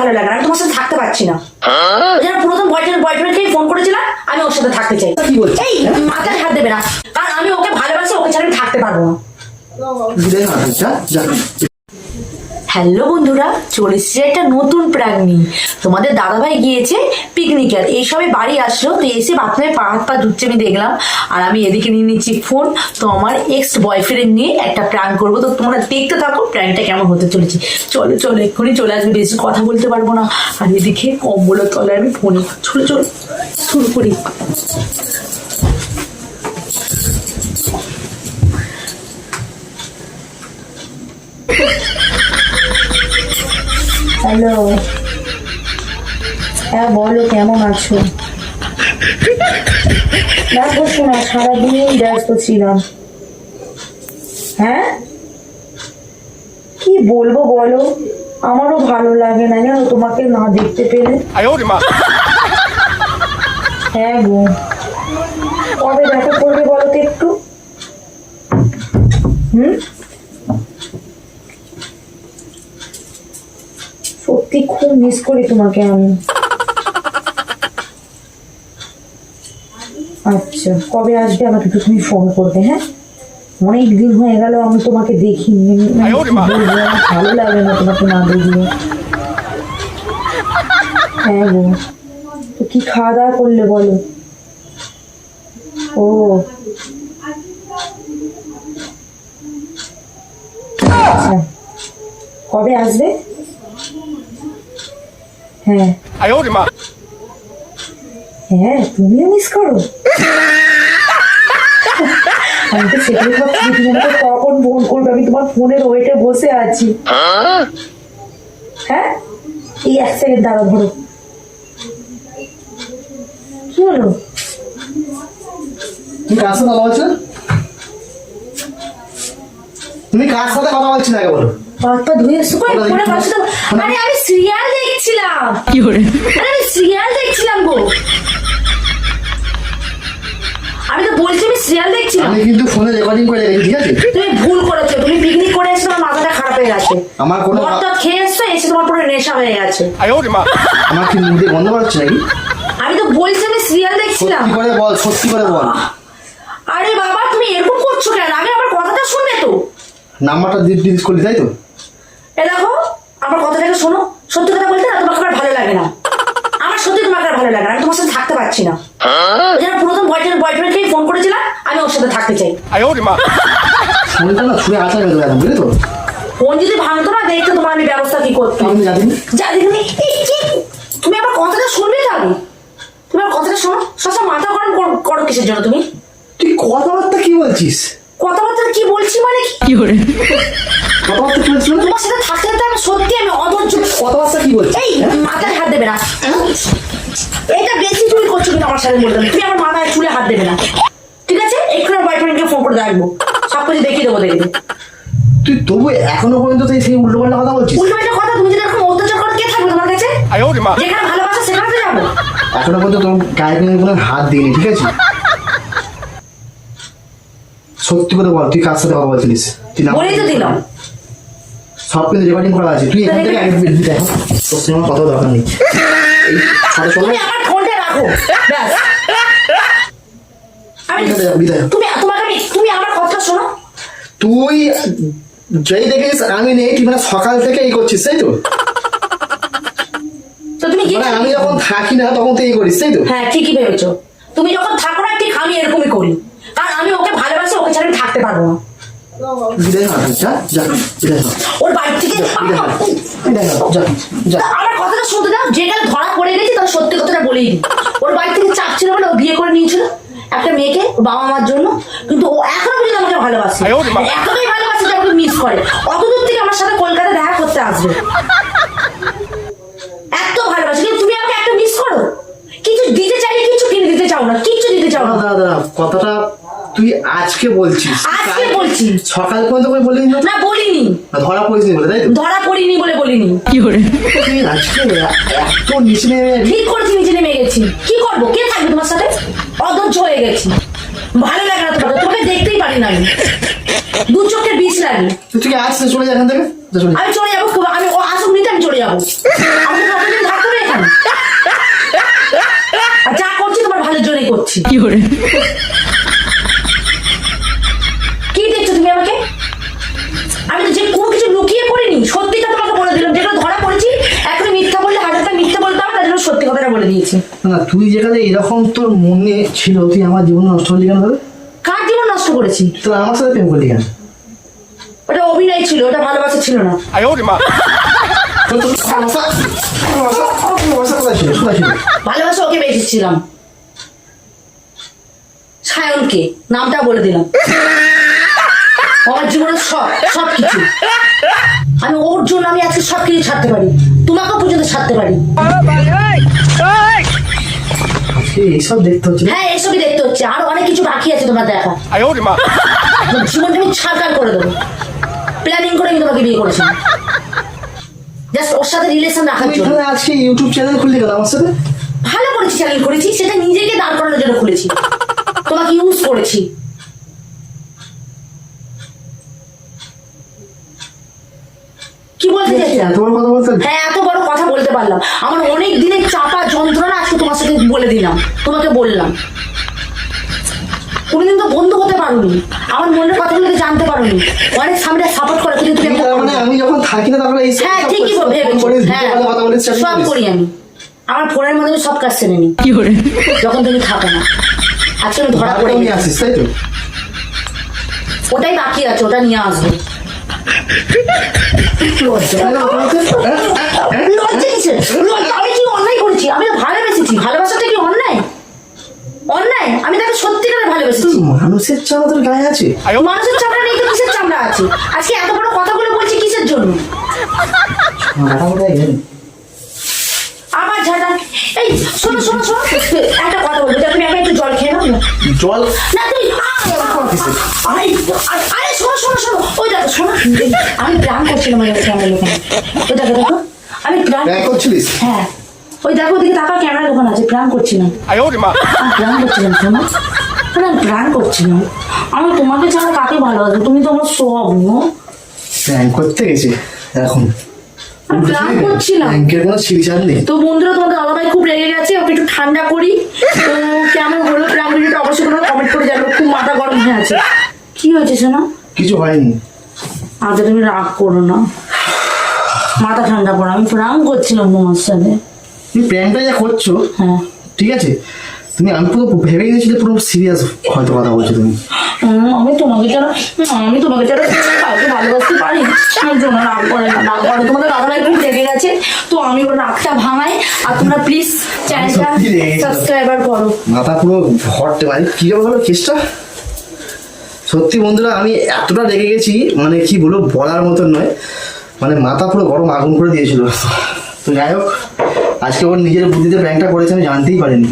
ভালো লাগে না। আমি তোমার সাথে থাকতে পারছি না। যারা পুরাতন বয়ফ্রেন্ড বয়ফ্রেন্ডকে ফোন করেছিলাম আমি ওর সাথে থাকতে চাই। কি বলছি? এই মাথায় হাত দেবে না। কারণ আমি ওকে ভালোবাসি ওকে ছাড়া আমি থাকতে পারব না। হ্যালো বন্ধুরা, চলে এসেছে একটা নতুন প্রাণ নিয়ে। তোমাদের দাদাভাই গিয়েছে পিকনিকে আর এইসবে বাড়ি আসলো, তো এসে বাথরুমে পা হাত পা ধুচ্ছে আমি দেখলাম। আর আমি এদিকে নিয়ে নিচ্ছি ফোন তো আমার এক্স বয়ফ্রেন্ড নিয়ে একটা প্র্যাঙ্ক করব। তো তোমরা দেখতে থাকো প্র্যাঙ্কটা কেমন হতে চলেছে। চলো চলো, এক্ষুনি চলে আসবে। বেশি কথা বলতে পারব না। আর এদিকে কম্বলের তলায় আমি ফোনে চলো চলো, শুরু করি। হ্যালো। হ্যাঁ বলো কেমন আছো? না শোনা না সারাদিন ব্যস্ত ছিলাম। হ্যাঁ? কি বলব বলো? আমারও ভালো লাগে না জানো তোমাকে না দেখতে পেলে। হ্যাঁ গো। কবে দেখা করবে বলো তো একটু? হুম? সত্যি খুব মিস করি তোমাকে আমি। আচ্ছা কবে আসবে আমাকে একটু তুমি ফোন করবে হ্যাঁ? অনেক দিন হয়ে গেল আমি তোমাকে দেখিনি। ভালো লাগে না তোমাকে না দেখলে। হ্যাঁ গো। তো কি খাওয়া দাওয়া করলে বলো? ও। আচ্ছা। কবে আসবে? হ্যাঁ। হ্যাঁ তুমিও মিস করো। আমি তো সেটাই ভাবছি কখন ফোন করবে? আমি তোমার ফোনের ওয়েটে বসে আছি। হ্যাঁ? এই এক সেকেন্ড দাঁড়া ধরো। কি হলো? তুমি কার সাথে কথা বলছো? তুমি কার সাথে কথা বলছো আগে বলো। হাত পা ধুয়ে শুকনো ফোনে কথা আরে আমি সিরিয়াল দেখছিলাম। কি করে? আমি সিরিয়াল দেখছিলাম গো। আমি তো বলছি আমি সিরিয়াল দেখছিলাম। আমি কিন্তু ফোনে রেকর্ডিং করে রেখেছি ঠিক আছে? তুমি ভুল করেছ তুমি পিকনিক করে এসে তোমার মাথাটা খারাপ হয়ে গেছে। আমার কোনো মদ খেয়ে এসছো এসে তোমার পুরো নেশা হয়ে গেছে। আমার কি মুখে গন্ধ বেরোচ্ছে নাকি? আমি তো বলছি আমি সিরিয়াল দেখছিলাম। সত্যি করে বল সত্যি করে বল। আরে বাবা তুমি এরকম করছ কেন? আমি আমার কথাটা শুনে তো। নাম্বারটা ডিলিট করলি তাই তো? এ দেখো আমার কথাটাকে শোনো। সত্যি কথা বলতে না তোমাকে ভালো লাগে না। আমার সত্যি তোমাকে আর ভালো লাগে না আমি তোমার সাথে থাকতে পারছি না। যেন বয়ফ্রেন্ড বয়ফ্রেন্ডকেই ফোন করেছিলাম আমি ওর সাথে থাকতে চাই। না আসা গেল এখন তো? ফোন যদি ভাঙতো না তোমার আমি ব্যবস্থা কি করতাম। যা তুমি আমার কথাটা শুনবে তো আমি তুমি আমার কথাটা শোনো। সবসময় মাথা গরম করো কিসের জন্য তুমি? তুই কথাবার্তা কি বলছিস? কথাবার্তা কি বলছি মানে কি করে? কথাবার্তা কি সত্যি হ্যাঁ? হ্যাঁ? করে কে থাকবে তোমার কাছে? যেখানে সেখানে যাব। এখনও পর্যন্ত তোর গায়ে কোনো হাত ঠিক আছে? সত্যি করে বল তুই কার সাথে কথা বলছিলিস? বলেই তো দিলাম। সব কিন্তু রেকর্ডিং করা আছে? তুই এখান থেকে আগে দেখো। তোর আমার কথা দরকার নেই। তুমি আমার ফোনটা রাখো। ব্যাস। তুমি তোমাকে তুমি আমার কথা শোনো। তুই যেই দেখিস আমি নেই তুই মানে সকাল থেকে এই করছিস তাই তো? তো তুমি মানে আমি যখন থাকি না তখন তুই এই করিস তাই তো? হ্যাঁ ঠিকই ভেবেছো। তুমি যখন থাকো না ঠিক আমি এরকমই করি। কারণ আমি ওকে ভালোবাসি ওকে ছাড়া আমি থাকতে পারব না। বিদায় না যা যা বিদায় না ওর বাড়ি থেকে বিদায় না বিদায় না যা যা। আমার কথাটা শুনতে দাও যেখানে ধরা পড়ে গেছি তার সত্যি কথাটা বলেই দিই। ওর বাড়ি থেকে চাপ ছিল বলে ও বিয়ে করে নিয়েছিল একটা মেয়েকে বাবা মার জন্য কিন্তু ও এখনও পর্যন্ত আমাকে ভালোবাসে। এখনোই ভালোবাসে যে আমাকে মিস করে। অত দূর থেকে আমার সাথে কলকাতা দেখা করতে আসবে। এত ভালোবাসে কিন্তু তুমি আমাকে একটা মিস করো। কিছু দিতে চাইলে কিছু কিনে দিতে চাও না কিচ্ছু দিতে চাও না। দাদা দাদা কথাটা তুই আজকে বলছিস। আজকে বলছি। সকাল পর্যন্ত করে বলিনি না বলিনি। ধরা পড়িনি বলে তাই ধরা পড়িনি বলে বলিনি। কি করে? তুই আজকে এত নিচে নেমে ঠিক করছি নিচে নেমে গেছি। কি করব? কে থাকবে তোমার সাথে? অধৈর্য হয়ে গেছি। ভালো লাগে না তোমাকে তোকে দেখতেই পারি না আমি। দু চোখে বিষ লাগে। তুই আসছে চলে যা এখান থেকে? আমি চলে যাব আমি ও আসুক নিতে আমি চলে যাব। আমি এখানে। করছি তোমার ভালোর জন্যই করছি। কি করে? গেছে না তুই যেখানে এরকম তোর মনে ছিল তুই আমার জীবন নষ্ট করলি কেন তাহলে কার জীবন নষ্ট করেছি? তো আমার সাথে প্রেম করলি কেন? ওটা অভিনয় ছিল ওটা ভালোবাসা ছিল না। ভালোবাসা ওকে বেঁচেছিলাম সায়নকে নামটা বলে দিলাম। আমার জীবনের সব সব কিছু। আমি ওর জন্য আমি আজকে সব কিছু ছাড়তে পারি। তোমাকেও পর্যন্ত ছাড়তে পারি। ইউটিউব চ্যানেল খুললি কেন আমার সাথে? ভালো করেছি চ্যানেল করেছি সেটা নিজেকে দাঁড় করানোর জন্য খুলেছি। তোমাকে ইউজ করেছি। কি বলতে চাইছিলাম তোমার কথা বলতে হ্যাঁ পারলাম। আমার অনেক দিনের চাপা যন্ত্রণা আজকে তোমার সাথে বলে দিলাম। তোমাকে বললাম। কোনোদিন তো বন্ধু হতে পারোনি। আমার মনের কথাগুলো জানতে পারোনি। অনেক সামনে সাপোর্ট করে কিন্তু তুমি মানে আমি যখন থাকি না তারপরে এই হ্যাঁ ঠিকই হ্যাঁ সব করি আমি। আমার ফোনের মধ্যে সব কাজ সেরে নি যখন তুমি থাকো না। আজকে আমি ধরা পড়ে নিয়ে আসিস তাই তো? ওটাই বাকি আছে ওটা নিয়ে আসব। লজ্জা লজ্জা আমি কি অন্যায় করেছি? আমি তো ভালোবেসেছি। ভালোবাসাটা কি অন্যায়? অন্যায়? আমি তাকে সত্যিকারে ভালোবেসেছি। মানুষের চাওয়া তোর গায়ে আছে? মানুষের চামড়া নেই তো কিসের চামড়া আছে? আজকে এত বড় কথাগুলো বলছি কিসের জন্য? আবার ঝাড়া এই শোনো শোনো শোনো। একটা কথা বলব তুমি আমি একটু জল খেয়ে নাও। জল? না তুই আরে শোনো শোনো শোনো। ওই দেখো শোনো। আমি প্ল্যান করছিলাম ওই দেখো দেখো। আমি প্রাণ হ্যাঁ। ওই দেখো ওদিকে টাকা ক্যামেরা দোকান আছে প্রাণ করছি না। প্রাণ করছিলাম শোনো। করছি না। আমি তোমাকে ছাড়া কাকে ভালোবাসবো? তুমি তো আমার সব নো? প্র্যাঙ্ক করতে গেছে। এখন। তো খুব রেগে গেছে ওকে একটু ঠান্ডা তো কেমন হলো প্রাণ অবশ্যই করে খুব মাথা আছে। কি হয়েছে কিছু হয়নি। আচ্ছা তুমি রাগ করো না। মাথা ঠান্ডা করো আমি প্রাণ করছিলাম তোমার সাথে। তুমি প্র্যাঙ্কটা যা করছ হ্যাঁ। ঠিক আছে? তুমি আমি পুরো ভেবে নিয়েছিলে পুরো সিরিয়াস হয়তো কথা বলছো তুমি। আমি তোমাকে ছাড়া আমি তোমাকে ছাড়া কাউকে ভালোবাসতে পারি আমার জন্য রাগ করে না রাগ করে। তোমাদের দাদাভাই খুব রেগে গেছে তো আমি ওর রাগটা ভাঙাই। আর তোমরা প্লিজ চ্যানেলটা। সাবস্ক্রাইবার করো। মাথা পুরো ভরতে পারি কি হলো কেসটা? সত্যি বন্ধুরা আমি এতটা রেগে গেছি মানে কি বলব বলার মতন নয়। মানে মাথা পুরো গরম আগুন করে দিয়েছিল। তো যাই হোক, আজকে ওর নিজের বুদ্ধিতে প্র্যাঙ্কটা করেছে আমি জানতেই পারিনি।